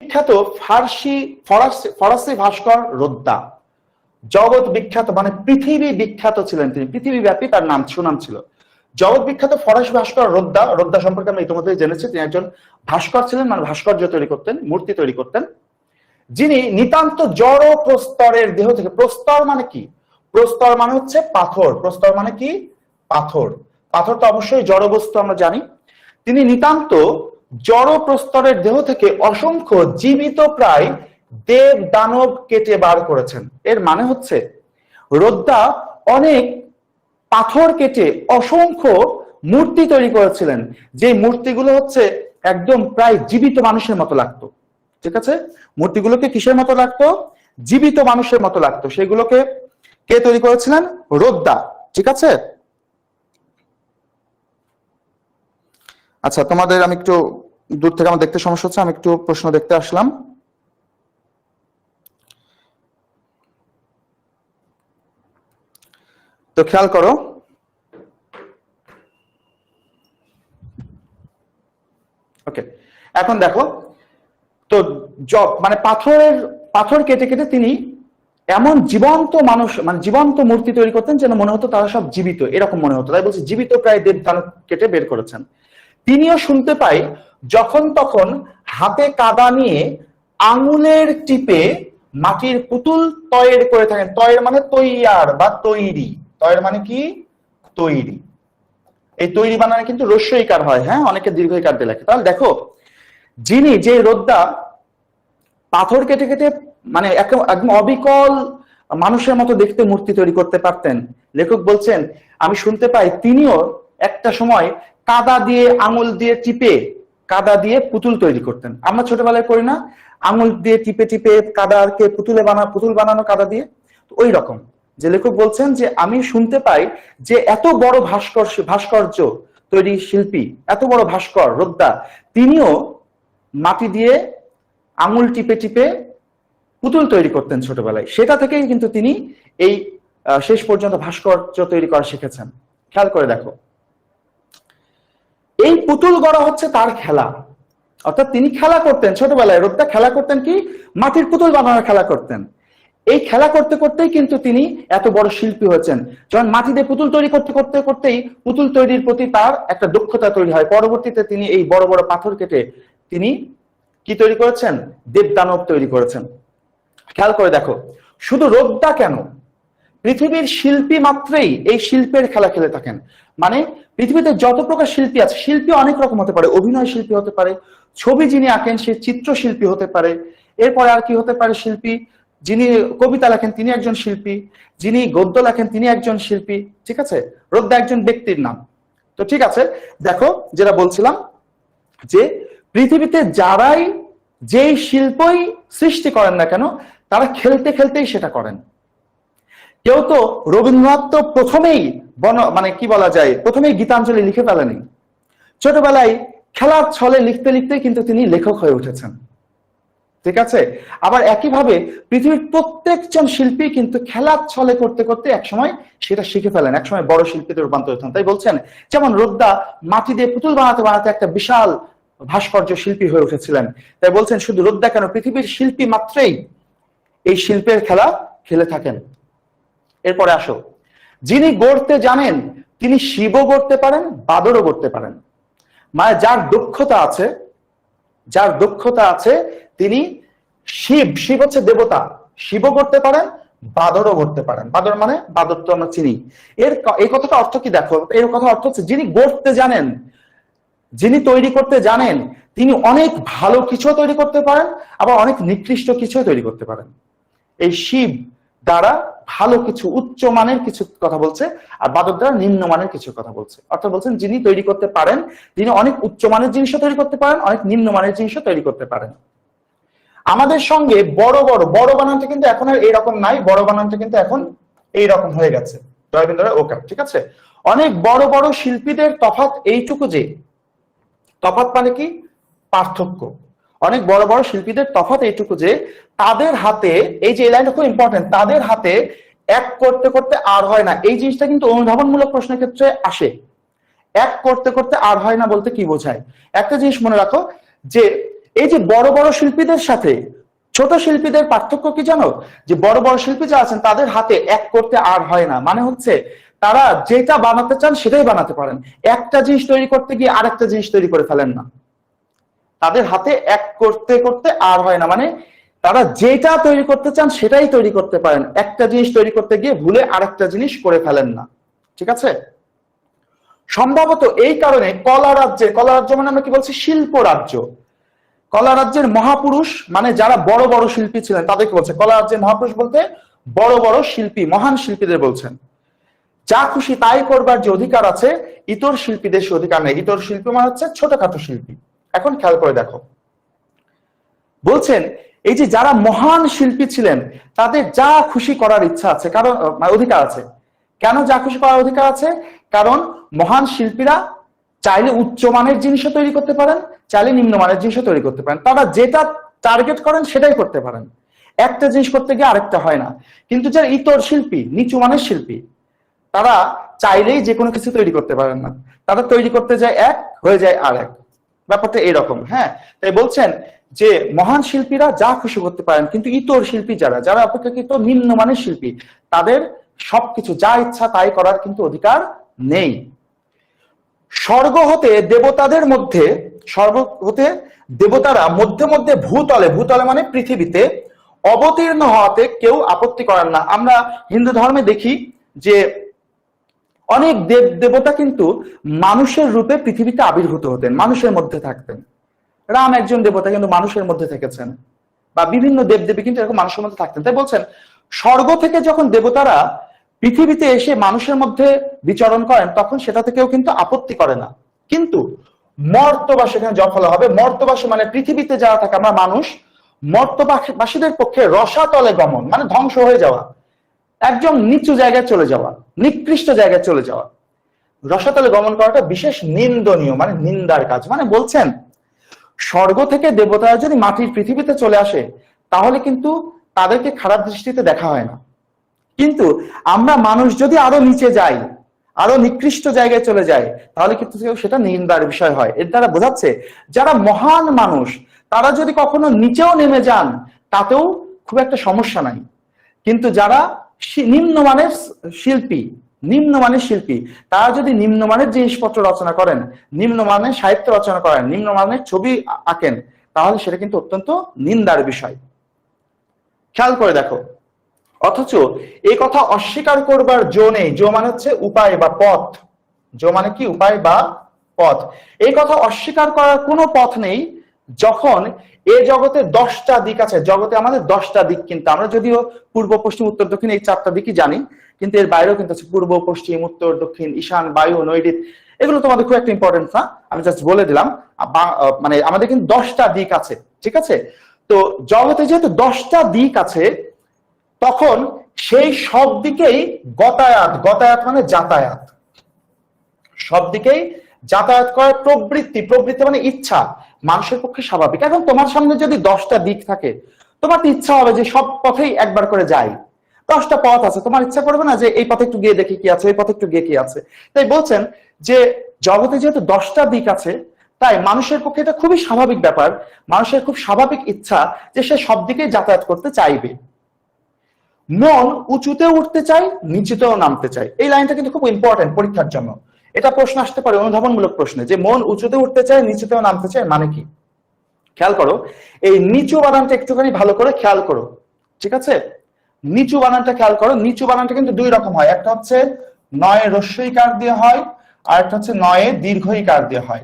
বিখ্যাত ফার্সি, ফরাসি ফরাসি ভাস্কর রোদ্দা। জগৎ বিখ্যাত মানে পৃথিবী বিখ্যাত ছিলেন তিনি। পৃথিবী ব্যাপী তার নাম, সুনাম ছিল। জগৎ বিখ্যাত ফরাসি ভাস্কর রোদ্দা রোদ্দা সম্পর্কে আমরা ইতিমধ্যে জেনেছি। তিনি একজন ভাস্কর ছিলেন মানে ভাস্কর্য তৈরি করতেন, মূর্তি তৈরি করতেন। যিনি নিতান্ত জড় প্রস্তরের দেহ থেকে, প্রস্তর মানে কি? প্রস্তর মানে হচ্ছে পাথর। প্রস্তর মানে কি? পাথর। পাথর তো অবশ্যই জড় বস্তু, আমরা জানি। তিনি নিতান্ত জড় প্রস্তরের দেহ থেকে অসংখ্য জীবিত প্রায় দেব দানব কেটে বার করেছেন। এর মানে হচ্ছে, রোদ্দা অনেক পাথর কেটে অসংখ্য মূর্তি তৈরি করেছিলেন যে মূর্তিগুলো হচ্ছে একদম প্রায় জীবিত মানুষের মতো লাগতো। ঠিক আছে? মূর্তিগুলোকে কিসের মতো লাগতো? জীবিত মানুষের মতো লাগতো। সেগুলোকে কে তৈরি করেছিলেন? রোদ্দা। ঠিক আছে? আচ্ছা তোমাদের আমি একটু দূর থেকে আমার দেখতে সমস্যা হচ্ছে, আমি একটু প্রশ্ন দেখতে আসলাম। তো খেয়াল করো। ওকে, এখন দেখো, তো জব মানে পাথরের, পাথর কেটে কেটে তিনি এমন জীবন্ত মানুষ মানে জীবন্ত মূর্তি তৈরি করতেন যেন মনে হতো তারা সব জীবিত, এরকম মনে হতো। তাই বলছি, জীবিত প্রায় দেব দানব কেটে বের করেছেন। তিনিও শুনতে পাই, যখন তখন হাতে কাদা নিয়ে আঙুলের টিপে মাটির পুতুল তয়ের করে থাকেন। তয়ের মানে তৈয়ার বা তৈরি। তয়ের মানে কি? তৈরি। এই তৈরি বানানো কিন্তু রস্যইকার হয় হ্যাঁ? অনেকে দীর্ঘইকার দিয়ে লেখে। তাহলে দেখো, যিনি যে রোদ্দা পাথর কেটে কেটে মানে একদম একদম অবিকল মানুষের মতো দেখতে মূর্তি তৈরি করতে পারতেন। লেখক বলছেন, আমি শুনতে পাই তিনিও একটা সময় কাদা দিয়ে আঙুল দিয়ে টিপে কাদা দিয়ে পুতুল তৈরি করতেন। আমরা ছোটবেলায় করি না, আঙুল দিয়ে টিপে টিপে কাদাকে পুতুলে বানা, পুতুল বানানো কাদা দিয়ে। ওই রকম। যে লেখক বলছেন যে, আমি শুনতে পাই যে এত বড় ভাস্কর ভাস্কর্য তৈরি শিল্পী, এত বড় ভাস্কর, রোদ্দা, তিনিও মাটি দিয়ে আঙুল টিপে টিপে পুতুল তৈরি করতেন ছোটবেলায়। সেটা থেকেই কিন্তু তিনি এই শেষ পর্যন্ত ভাস্কর্য তৈরি করা শিখেছেন। খেয়াল করে দেখো। এই পুতুল গড়া হচ্ছে তার খেলা। অর্থাৎ তিনি খেলা করতেন। ছোটবেলায় রোদ্দা খেলা করতেন কি? মাটির পুতুল বানানোর খেলা করতেন। এই খেলা করতে করতেই কিন্তু তিনি এত বড় শিল্পী হয়েছেন। যখন মাটিতে পুতুল তৈরি করতে করতে করতেই পুতুল তৈরির প্রতি তার একটা দক্ষতা তৈরি হয়। পরবর্তীতে তিনি এই বড় বড় পাথর কেটে তিনি কি তৈরি করেছেন? দেবদানব তৈরি করেছেন। খেয়াল করে দেখো, শুধু রোদ্দা কেন? পৃথিবীর শিল্পী মাত্রেই এই শিল্পের খেলা খেলে থাকেন। মানে পৃথিবীতে যত প্রকার শিল্পী আছে, শিল্পী অনেক রকম হতে পারে, অভিনয় শিল্পী হতে পারে, ছবি যিনি আঁকেন সে চিত্রশিল্পী হতে পারে, এরপরে আর কি হতে পারে শিল্পী? যিনি কবিতা লেখেন তিনি একজন শিল্পী, যিনি গদ্য লেখেন তিনি একজন শিল্পী, ঠিক আছে? রোদ্দা একজন ব্যক্তির নাম। তো ঠিক আছে, দেখো যেটা বলছিলাম, যে পৃথিবীতে যারাই যেই শিল্পই সৃষ্টি করেন না কেন, তারা খেলতে খেলতেই সেটা করেন। কেউ তো রবীন্দ্রনাথ তো প্রথমেই বন মানে কি বলা যায়, প্রথমেই গীতাঞ্জলি লিখে ফেলেনি। ছোটবেলায় খেলার ছলে লিখতে লিখতে কিন্তু তিনি লেখক হয়ে উঠেছেন। ঠিক আছে? আবার একইভাবে পৃথিবীর প্রত্যেকজন শিল্পী কিন্তু খেলার ছলে করতে করতে একসময় সেটা শিখে ফেলেন, একসময় বড় শিল্পীতে রূপান্তরিত হন তাই বলছেন, যেমন রোদ্দা মাটি দিয়ে পুতুল বানাতে বানাতে একটা বিশাল ভাস্কর্য শিল্পী হয়ে উঠেছিলেন। তাই বলছেন, শুধু রোদ্দা কেন, পৃথিবীর শিল্পী মাত্রেই এই শিল্পের খেলা খেলে থাকেন। এরপরে আসো। যিনি গড়তে জানেন, তিনি শিবও গড়তে পারেন, বাদরও গড়তে পারেন। মানে যার দক্ষতা আছে, যার দক্ষতা আছে, তিনি শিব শিব হচ্ছে দেবতা। শিবও করতে পারেন, বাদরও করতে পারেন। বাদর মানে বাদর তো আমরা চিনি। এর এই কথাটা অর্থ কি দেখো? এর কথা অর্থ হচ্ছে যিনি গড়তে জানেন, যিনি তৈরি করতে জানেন, তিনি অনেক ভালো কিছু তৈরি করতে পারেন, আবার অনেক নিকৃষ্ট কিছু তৈরি করতে পারেন। এই শিব দ্বারা ভালো কিছু, উচ্চ মানের কিছু কথা বলছে আর বাদর দ্বারা নিম্নমানের কিছু কথা বলছে। অর্থাৎ বলছেন যিনি তৈরি করতে পারেন তিনি অনেক উচ্চ মানের জিনিসও তৈরি করতে পারেন, অনেক নিম্নমানের জিনিসও তৈরি করতে পারেন। আমাদের সঙ্গে বড় বড় বড় বানানটা কিন্তু এখন আর এইরকম নাই, বড় বানানটা কিন্তু এখন এইরকম হয়ে গেছে। জয়বিন্দরা, ওকে, ঠিক আছে? অনেক বড় বড় শিল্পীদের তফাৎ এইটুকু যে, তফাৎ মানে কি? পার্থক্য। অনেক বড় বড় শিল্পীদের তফাৎ এইটুকু যে তাদের হাতে, এই যে লাইনটা খুব ইম্পর্টেন্ট তাদের হাতে এক করতে করতে আর হয় না। এই জিনিসটা কিন্তু অনুধাবনমূলক প্রশ্নের ক্ষেত্রে আসে। এক করতে করতে আর হয় না বলতে কি বোঝায়? একটা জিনিস মনে রাখো যে এই যে বড় বড় শিল্পীদের সাথে, ছোট শিল্পীদের পার্থক্য কি জানো? যে বড় বড় শিল্পী যারা আছেন, তাদের হাতে এক করতে আর হয় না। মানে হচ্ছে তারা যেটা বানাতে চান সেটাই বানাতে পারেন। একটা জিনিস তৈরি করতে গিয়ে আরেকটা জিনিস তৈরি করে ফেলেন না। তাদের হাতে এক করতে করতে আর হয় না। মানে তারা যেটা তৈরি করতে চান সেটাই তৈরি করতে পারেন। একটা জিনিস তৈরি করতে গিয়ে ভুলে আরেকটা জিনিস করে ফেলেন না। ঠিক আছে? সম্ভবত এই কারণে কলা রাজ্যে, কলা রাজ্য মানে আমরা কি বলছি? শিল্প রাজ্য। কলা রাজ্যের মহাপুরুষ মানে যারা বড় বড় শিল্পী ছিলেন, তাদেরকে বলছে। কলা রাজ্যের মহাপুরুষ বলতে বড় বড় শিল্পী, মহান শিল্পীদের বলছেন। যা খুশি তাই করবার যে অধিকার আছে, ইতর শিল্পীদের সে অধিকার নেই। ইতর শিল্পী মানে হচ্ছে ছোটখাটো শিল্পী। এখন খেয়াল করে দেখো। বলছেন, এই যে যারা মহান শিল্পী ছিলেন, তাদের যা খুশি করার ইচ্ছা আছে, কারণ মানে অধিকার আছে। কেন যা খুশি করার অধিকার আছে? কারণ মহান শিল্পীরা চাইলে উচ্চমানের জিনিসও তৈরি করতে পারেন, চাইলে নিম্নমানের জিনিসও তৈরি করতে পারেন। তারা যেটা টার্গেট করেন, সেটাই করতে পারেন। একটা জিনিস করতে গিয়ে আরেকটা হয় না। কিন্তু যারা ইতর শিল্পী, নিচু মানের শিল্পী, তারা চাইলেই যে কোনো কিছু তৈরি করতে পারেন না। তারা তৈরি করতে যায় এক, হয়ে যায় আর এক ব্যাপারটা এরকম হ্যাঁ? তাই বলছেন যে মহান শিল্পীরা যা খুশি করতে পারেন, কিন্তু ইতর শিল্পী যারা যারা অপেক্ষাকৃত নিম্নমানের শিল্পী, তাদের সবকিছু যা ইচ্ছা তাই করার কিন্তু অধিকার নেই। স্বর্গ হতে দেবতাদের মধ্যে, স্বর্গ হতে দেবতারা মধ্যে মধ্যে ভূতলে ভূতলে মানে পৃথিবীতে অবতীর্ণ হওয়াতে কেউ আপত্তি করেন না। আমরা হিন্দু ধর্মে দেখি যে অনেক দেব দেবতা কিন্তু মানুষের রূপে পৃথিবীতে আবির্ভূত হতেন, মানুষের মধ্যে থাকতেন। রাম একজন দেবতা কিন্তু মানুষের মধ্যে থেকেছেন বা বিভিন্ন দেবদেবী কিন্তু এরকম মানুষের মধ্যে থাকতেন। তাই বলছেন, স্বর্গ থেকে যখন দেবতারা পৃথিবীতে এসে মানুষের মধ্যে বিচরণ করেন, তখন সেটা থেকেও কিন্তু আপত্তি করে না। কিন্তু মর্তবাস এখানে জফলা হবে। মর্তবাস মানে পৃথিবীতে যারা থাকে আমরা মানুষ মর্তবাসীদের পক্ষে রসাতলে গমন মানে ধ্বংস হয়ে যাওয়া। একদম নিচু জায়গায় চলে যাওয়া, নিকৃষ্ট জায়গায় চলে যাওয়া। রসাতলে গমন করাটা বিশেষ নিন্দনীয় মানে নিন্দার কাজ। মানে বলছেন, স্বর্গ থেকে দেবতারা যদি মাটির পৃথিবীতে চলে আসে, তাহলে কিন্তু তাদেরকে খারাপ দৃষ্টিতে দেখা হয় না। কিন্তু আমরা মানুষ যদি আরও নিচে যাই, আরও নিকৃষ্ট জায়গায় চলে যায় তাহলে কিন্তু সেটা নিন্দার বিষয় হয়। এর দ্বারা বোঝাচ্ছে, যারা মহান মানুষ, তারা যদি কখনো নিচেও নেমে যান, তাতেও খুব একটা সমস্যা নাই। কিন্তু যারা নিম্নমানের শিল্পী নিম্নমানের শিল্পী। তারা যদি নিম্নমানের জিনিসপত্র রচনা করেন, নিম্নমানের সাহিত্য রচনা করেন, নিম্নমানের ছবি আঁকেন, তাহলে সেটা কিন্তু অত্যন্ত নিন্দার বিষয়। খেয়াল করে দেখো। অথচ এই কথা অস্বীকার করবার জো নেই। জো মানে হচ্ছে উপায় বা পথ। জো মানে কি? উপায় বা পথ। এই কথা অস্বীকার করার কোনো পথ নেই। যখন এ জগতে দশটা দিক আছে, জগতে আমাদের দশটা দিক কিন্তু আমরা যদিও পূর্ব, পশ্চিম, উত্তর, দক্ষিণ এই চারটা দিকই জানি, কিন্তু এর বাইরেও কিন্তু আছে পূর্ব, পশ্চিম, উত্তর, দক্ষিণ, ঈশান, বায়ু নৈরিত এগুলো তোমাদের খুব একটা ইম্পর্টেন্ট না, আমি জাস্ট বলে দিলাম। মানে আমাদের কিন্তু দশটা দিক আছে, ঠিক আছে? তো জগতে যেহেতু দশটা দিক আছে, তখন সেই সব দিকেই গতায়াত গতায়াত মানে যাতায়াত। সব দিকেই যাতায়াত করার প্রবৃত্তি প্রবৃত্তি মানে ইচ্ছা। মানুষের পক্ষে স্বাভাবিক। এখন তোমার সামনে যদি দশটা দিক থাকে, তোমার তো ইচ্ছা হবে যে সব পথেই একবার করে যাই। দশটা পথ আছে। তোমার ইচ্ছা করবে না যে এই পথে একটু গিয়ে দেখি কি আছে ওই পথে একটু গিয়ে কি আছে। তাই বলছেন যে জগতে যেহেতু দশটা দিক আছে, তাই মানুষের পক্ষে এটা খুবই স্বাভাবিক ব্যাপার। মানুষের খুব স্বাভাবিক ইচ্ছা যে সে সব দিকে যাতায়াত করতে চাইবে। মন উঁচুতেও উঠতে চাই নিচুতেও নামতে চাই এই লাইনটা কিন্তু খুব ইম্পর্টেন্ট পরীক্ষার জন্য। এটা প্রশ্ন আসতে পারে, অনুধাবনমূলক প্রশ্নে, যে মন উঁচুতে উঠতে চায়, নিচুতেও নামতে চায় মানে কি? খেয়াল করো, এই নিচু বানানটা একটুখানি ভালো করে খেয়াল করো, ঠিক আছে? নিচু বানানটা খেয়াল করো, নিচু বানানটা কিন্তু দুই রকম হয়, একটা হচ্ছে নয় রস্যই কার দিয়ে হয়, আর একটা হচ্ছে নয়ে দীর্ঘই কার দিয়ে হয়।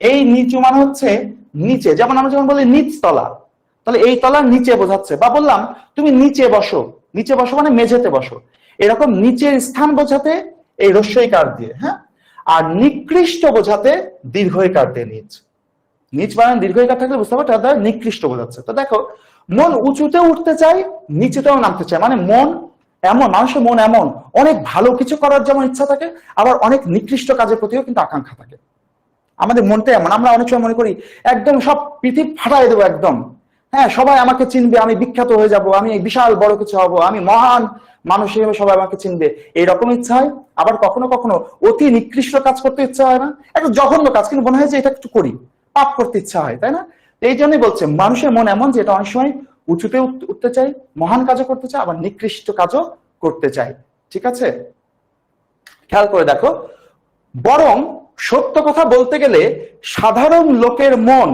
এই নিচু মানে হচ্ছে নিচে, যেমন আমরা যেমন বলি নিচ তলা, তাহলে এই তলার নিচে বোঝাচ্ছে, বা বললাম, তুমি নিচে বসো নিচে বসো মানে মেঝেতে বসো, এরকম নিচের স্থান বোঝাতে এই রস্যই কার দিয়ে হ্যাঁ? আর নিকৃষ্ট বোঝাতে দীর্ঘই কার দিয়ে নিচ। নিচ বানান দীর্ঘই কার থাকলে বুঝতে পারো তার নিকৃষ্ট বোঝাচ্ছে। তো দেখো, মন উঁচুতে উঠতে চাই নিচুতেও নামতে চায়। মানে মন এমন, মানুষের মন এমন। অনেক ভালো কিছু করার যেমন ইচ্ছা থাকে, আবার অনেক নিকৃষ্ট কাজের প্রতিও কিন্তু আকাঙ্ক্ষা থাকে। আমাদের মনটা এমন। আমরা অনেক সময় মনে করি, একদম সব পৃথিবী ফাটাই দেবো একদম। হ্যাঁ সবাই আমাকে চিনবে, আমি বিখ্যাত হয়ে যাব, আমি বিশাল বড় কিছু হব, আমি মহান মানুষ হিসেবে সবাই আমাকে চিনবে। এইরকম ইচ্ছা হয়। আবার কখনো কখনো অতি নিকৃষ্ট কাজ করতে ইচ্ছা হয় না। একটা জঘন্য কাজ, কিন্তু মনে হয় যে এটা একটু করি। পাপ করতে ইচ্ছা হয়, তাই না? এই জন্যই বলছে, মানুষের মন এমন যে এটা অনেক সময় উঁচুতে উঠতে চায়, মহান কাজও করতে চায়, আবার নিকৃষ্ট কাজও করতে চাই ঠিক আছে? খেয়াল করে দেখো। বরং সত্য কথা বলতে গেলে সাধারণ লোকের মন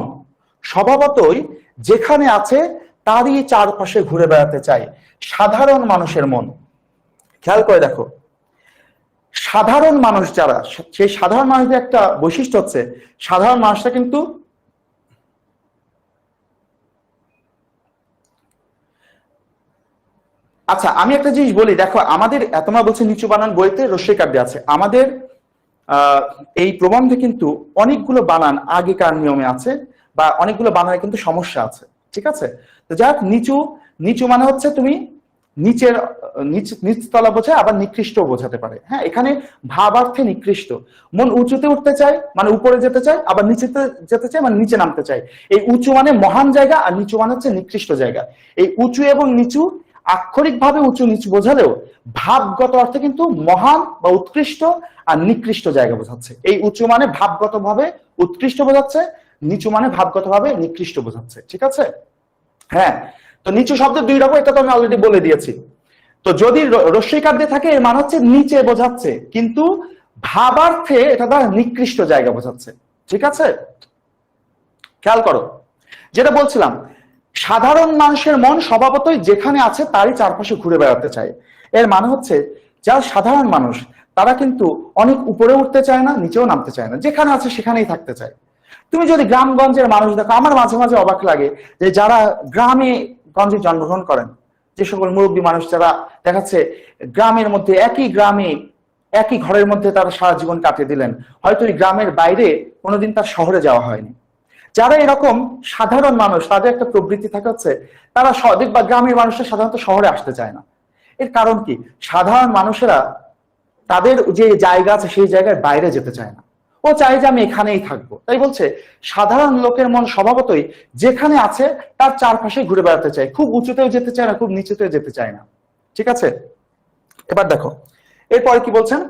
স্বভাবতই যেখানে আছে, তারই চারপাশে ঘুরে বেড়াতে চায় সাধারণ মানুষের মন। খেয়াল করে দেখো, সাধারণ মানুষ যারা, সেই সাধারণ মানুষদের একটা বৈশিষ্ট্য হচ্ছে, সাধারণ মানুষটা কিন্তু আচ্ছা আমি একটা জিনিস বলি, দেখো, আমাদের তোমরা বলছে নিচু বানান বইতে রস্যই কাব্যে আছে। আমাদের এই প্রবন্ধে কিন্তু অনেকগুলো বানান আগেকার নিয়মে আছে। বা অনেকগুলো বানানে কিন্তু সমস্যা আছে, ঠিক আছে? তো যাক নিচু নিচু মানে হচ্ছে তুমি নিচের, নিচ নিচতলা বোঝায়, আবার নিকৃষ্ট বোঝাতে পারে। হ্যাঁ এখানে ভাবার্থে নিকৃষ্ট। মন উঁচুতে উঠতে চায় মানে উপরে যেতে চায়, আবার নিচেতে যেতে চায় মানে নিচে নামতে চায়। এই উঁচু মানে মহান জায়গা, আর নিচু মানে হচ্ছে নিকৃষ্ট জায়গা। এই উঁচু এবং নিচু আক্ষরিকভাবে উঁচু নিচু বোঝালেও ভাবগত অর্থে কিন্তু মহান বা উৎকৃষ্ট আর নিকৃষ্ট জায়গা বোঝাচ্ছে। এই উঁচু মানে ভাবগত ভাবে উৎকৃষ্ট বোঝাচ্ছে নিচু মানে ভাবগত ভাবে নিকৃষ্ট বোঝাচ্ছে, ঠিক আছে? হ্যাঁ তো নিচু শব্দ দুই রকম, এটা তো আমি অলরেডি বলে দিয়েছি। তো যদি রস্যইকার দিয়ে থাকে, এর মানে হচ্ছে নিচে বোঝাচ্ছে, কিন্তু ভাবার্থে এটা দ্বারা নিকৃষ্ট জায়গা বোঝাচ্ছে, ঠিক আছে? খেয়াল করো, যেটা বলছিলাম, সাধারণ মানুষের মন স্বভাবতই যেখানে আছে তারই চারপাশে ঘুরে বেড়াতে চায়। এর মানে হচ্ছে যারা সাধারণ মানুষ, তারা কিন্তু অনেক উপরে উঠতে চায় না, নিচেও নামতে চায় না, যেখানে আছে সেখানেই থাকতে চায়। তুমি যদি গ্রামগঞ্জের মানুষ দেখো, আমার মাঝে মাঝে অবাক লাগে যে যারা গ্রামে গঞ্জে জন্মগ্রহণ করেন, যে সকল মুরব্বী মানুষ যারা দেখাচ্ছে, গ্রামের মধ্যে, একই গ্রামে, একই ঘরের মধ্যে তারা সারা জীবন কাটিয়ে দিলেন। হয়তো এই গ্রামের বাইরে কোনোদিন তার শহরে যাওয়া হয়নি। যারা এরকম সাধারণ মানুষ, তাদের একটা প্রবৃত্তি থাকে হচ্ছে, তারা দেখবা গ্রামের মানুষরা সাধারণত শহরে আসতে চায় না। এর কারণ কি? সাধারণ মানুষেরা তাদের যে জায়গা আছে, সেই জায়গায় বাইরে যেতে চায় না। ও চাই যে আমি এখানেই থাকব। তাই বলছে, সাধারণ লোকের মন স্বভাবতই যেখানে আছে, তার চারপাশে ঘুরে বেড়াতে চায়। খুব উঁচুতেও যেতে চায় না, খুব নিচুতেও যেতে চায় না। ঠিক আছে? এবার দেখো, এরপরে কি বলছেন?